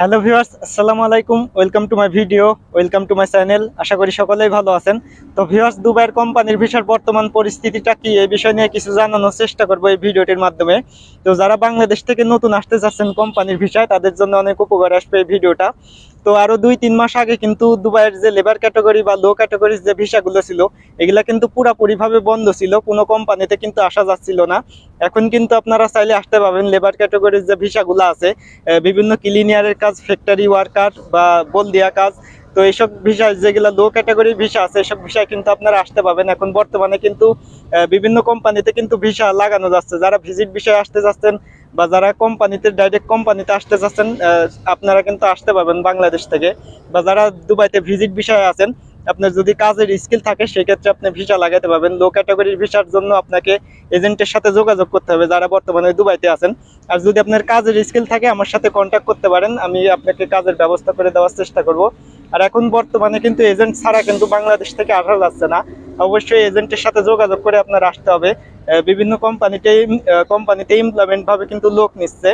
Hello viewers, আসসালামু আলাইকুম। Welcome to my video, welcome to my channel. আশা করি সকলেই ভালো আছেন। তো ভিউয়ার্স, দুবাইয়ের কোম্পানির ভিসার বর্তমান পরিস্থিতিটা কি, এই বিষয় নিয়ে কিছু জানানোর চেষ্টা করব এই ভিডিওটির মাধ্যমে। তো যারা বাংলাদেশ থেকে নতুন আসতে যাচ্ছেন কোম্পানির ভিসায় তাদের জন্য অনেক উপকার আসবে এই ভিডিওটা। তো আরও দুই, তিন মাস আগে কিন্তু দুবাইয়ের যে লেবার ক্যাটাগরি বা লো ক্যাটাগরির যে ভিসাগুলো ছিল, এগুলা কিন্তু পুরাপুরিভাবে বন্ধ ছিল, কোনো কোম্পানিতে কিন্তু আসা যাচ্ছিল না। এখন কিন্তু আপনারা চাইলে আসতে পাবেন লেবার ক্যাটাগরির যে ভিসাগুলো আছে বিভিন্ন ক্লিনিয়ারের কাজ ফ্যাক্টরি ওয়ার্কার বা বলদিয়া কাজ তো এইসব ভিসা যেগুলো লো ক্যাটাগরির ভিসা আছে এসব ভিসা কিন্তু আপনারা আসতে পাবেন এখন বর্তমানে কিন্তু বিভিন্ন কোম্পানিতে কিন্তু ভিসা লাগানো যাচ্ছে। যারা ভিজিট বিষয়ে আসতে যাচ্ছেন বা যারা কোম্পানিতে ডাইরেক্ট কোম্পানিতে আসতে চাচ্ছেন আহ, আপনারা কিন্তু আসতে পারবেন বাংলাদেশ থেকে। বা যারা দুবাইতে ভিজিট বিষয়ে আছেন আপনার যদি কাজের স্কিল থাকে সেক্ষেত্রে আপনি ভিসা লাগাতে পারবেন। লো ক্যাটাগরির ভিসার জন্য আপনাকে এজেন্টের সাথে যোগাযোগ করতে হবে যারা বর্তমানে দুবাইতে আছেন। আর যদি আপনার কাজের স্কিল থাকে আমার সাথে কন্ট্যাক্ট করতে পারেন। আমি আপনাকে কাজের ব্যবস্থা করে দেওয়ার চেষ্টা করব। আর এখন বর্তমানে কিন্তু এজেন্ট ছাড়া কিন্তু বাংলাদেশ থেকে আসা যাচ্ছে না। অবশ্যই এজেন্টের সাথে যোগাযোগ করে আপনার আসতে হবে। বিভিন্ন কোম্পানিতে কোম্পানিতে এমপ্লয়মেন্ট ভাবে কিন্তু লোক নিচ্ছে।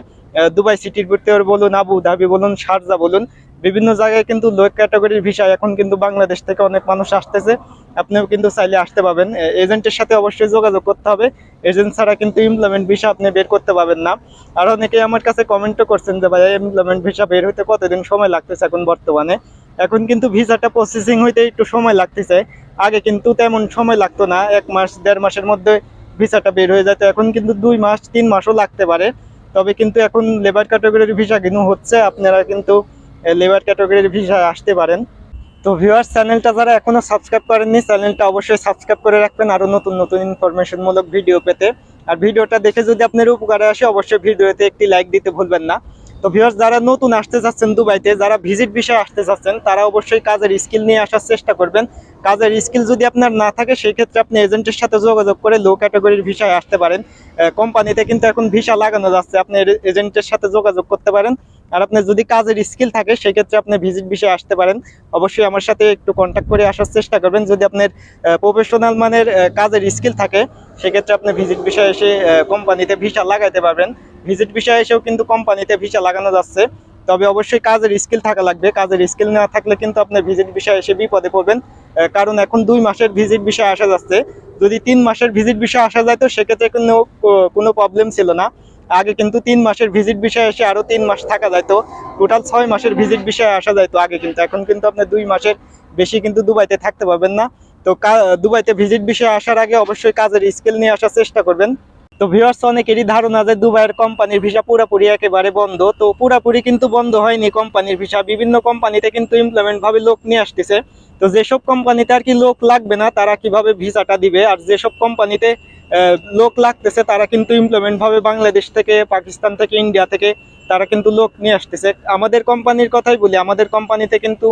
দুবাই সিটির ভিতরে বলুন, আবু ধাবি বলুন, শারজা বলুন, বিভিন্ন জায়গায় কিন্তু লো ক্যাটাগরির ভিসা এখন কিন্তু বাংলাদেশ থেকে অনেক মানুষ আসতেছে। আপনিও কিন্তু চাইলে আসতে পাবেন এজেন্টের সাথে অবশ্যই যোগাযোগ করতে হবে। এজেন্ট ছাড়া কিন্তু এমপ্লয়মেন্ট ভিসা আপনি বের করতে পারবেন না। আর অনেকেই আমার কাছে কমেন্টও করছেন যে ভাই এমপ্লয়মেন্ট ভিসা বের হতে কতদিন সময় লাগতেছে এখন বর্তমানে? এখন কিন্তু ভিসাটা প্রসেসিং হইতে একটু সময় লাগতেছে। আগে কিন্তু তেমন সময় লাগতো না, এক মাস, দেড় মাসের মধ্যে ভিসাটা বের হয়ে যেত। এখন কিন্তু দুই মাস, তিন মাসও লাগতে পারে। তবে কিন্তু এখন লেবার ক্যাটাগরির ভিসা কিন্তু হচ্ছে, আপনারা কিন্তু লেবার ক্যাটাগরির ভিসায় আসতে পারেন। তো ভিউয়ার্স চ্যানেলটা যারা এখনও সাবস্ক্রাইব করেননি চ্যানেলটা অবশ্যই সাবস্ক্রাইব করে রাখবেন আরও নতুন নতুন ইনফরমেশনমূলক ভিডিও পেতে। আর ভিডিওটা দেখে যদি আপনার উপকারে আসে, অবশ্যই ভিডিওতে একটি লাইক দিতে ভুলবেন না। তো ভিউয়ার্স যারা নতুন আসতে চাচ্ছেন দুবাইতে, যারা ভিজিট বিষয়ে আসতে চাচ্ছেন তারা অবশ্যই কাজের স্কিল নিয়ে আসার চেষ্টা করবেন। কাজের স্কিল যদি আপনার না থাকে সেই ক্ষেত্রে আপনি এজেন্টের সাথে যোগাযোগ করে লো ক্যাটাগরির ভিসায় আসতে পারেন। কোম্পানিতে কিন্তু এখন ভিসা লাগানো যাচ্ছে, আপনি এজেন্টের সাথে যোগাযোগ করতে পারেন। আর আপনার যদি কাজের স্কিল থাকে, সেক্ষেত্রে আপনি ভিজিট বিষয়ে আসতে পারেন। অবশ্যই আমার সাথে একটু কন্ট্যাক্ট করে আসার চেষ্টা করবেন। যদি আপনার প্রফেশনাল মানের কাজের স্কিল থাকে, সেক্ষেত্রে আপনি ভিজিট বিষয়ে এসে কোম্পানিতে ভিসা লাগাইতে পারবেন। ভিজিট বিষয়ে এসেও কিন্তু কোম্পানিতে ভিসা লাগানো যাচ্ছে। তবে অবশ্যই কাজের স্কিল থাকা লাগবে। কাজের স্কিল না থাকলে কিন্তু আপনি ভিজিট বিষয়ে এসে বিপদে পড়বেন। কারণ এখন দুই মাসের ভিজিট বিষয়ে আসা যাচ্ছে। যদি তিন মাসের ভিজিট বিষয়ে আসা যায় তো সেক্ষেত্রে কোনো কোনো প্রবলেম ছিল না। আগে কিন্তু তিন মাসের ভিজিট বিষয়ে এসে আরও তিন মাস থাকা যাইতো। টোটাল ছয় মাসের ভিজিট বিষয়ে আসা যাইতো আগে কিন্তু। এখন কিন্তু আপনি দুই মাসের বেশি কিন্তু দুবাইতে থাকতে পারবেন না। তো দুবাইতে ভিজিট বিষয়ে আসার আগে অবশ্যই কাজের স্কিল নিয়ে আসার চেষ্টা করবেন। তো ভিউয়ার্স অনেকেরই ধারণা যে দুবাইয়ের কোম্পানির ভিসা পুরোপুরি একেবারে বন্ধ। তো পুরোপুরি কিন্তু বন্ধ হয়নি কোম্পানির ভিসা বিভিন্ন কোম্পানিতে কিন্তু এমপ্লয়মেন্ট ভাবে লোক নিয়ে আসতেছে। তো যেসব কোম্পানিতে আর কি লোক লাগবে না, তারা কীভাবে ভিসাটা দিবে? আর যেসব কোম্পানিতে লোক লাগতেছে, তারা কিন্তু এমপ্লয়মেন্ট ভাবে বাংলাদেশ থেকে, পাকিস্তান থেকে ইন্ডিয়া থেকে, তারা কিন্তু লোক নিয়ে আসতেছে। আমাদের কোম্পানির কথাই বলি, আমাদের কোম্পানিতে কিন্তু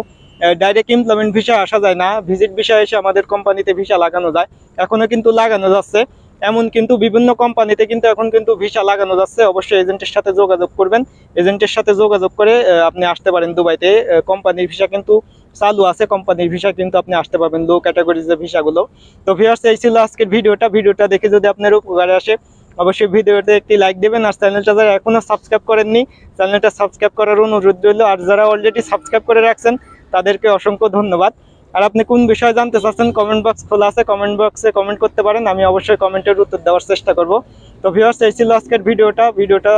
ডাইরেক্ট এমপ্লয়মেন্ট ভিসা আসা যায় না। ভিজিট ভিসা এসে আমাদের কোম্পানিতে ভিসা লাগানো যায়। এখনও কিন্তু লাগানো যাচ্ছে। এমন কিন্তু বিভিন্ন কোম্পানিতে কিন্তু এখন কিন্তু ভিসা লাগানো যাচ্ছে। অবশ্যই এজেন্টের সাথে যোগাযোগ করবেন। এজেন্টের সাথে যোগাযোগ করে আপনি আসতে পারেন দুবাইতে। কোম্পানির ভিসা কিন্তু চালু আছে। কোম্পানির ভিসা কিন্তু আপনি আসতে পারবেন লো ক্যাটাগরির যে ভিসাগুলো। তো ভিউয়ার্স এই ছিল আজকের ভিডিওটা। ভিডিওটা দেখে যদি আপনার উপকারে আসে, অবশ্যই ভিডিওতে একটি লাইক দেবেন। আর চ্যানেলটা যারা এখনও সাবস্ক্রাইব করেননি চ্যানেলটা সাবস্ক্রাইব করার অনুরোধ রইল। আর যারা অলরেডি সাবস্ক্রাইব করে রাখছেন, তাদেরকে অসংখ্য ধন্যবাদ। আর আপনি কোন বিষয়ে জানতে চাচ্ছেন কমেন্ট বক্স খোলা আছে কমেন্ট বক্সে কমেন্ট করতে পারেন, আমি অবশ্যই কমেন্টের উত্তর দেওয়ার চেষ্টা করব। তো ভিউয়ার্স এই ছিল আজকের ভিডিওটা। ভিডিওটা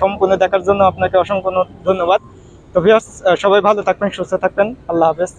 সম্পূর্ণ দেখার জন্য আপনাকে অসংখ্য ধন্যবাদ। তো ভিউয়ার্স সবাই ভালো থাকবেন, সুস্থ থাকবেন। আল্লাহ হাফেজ।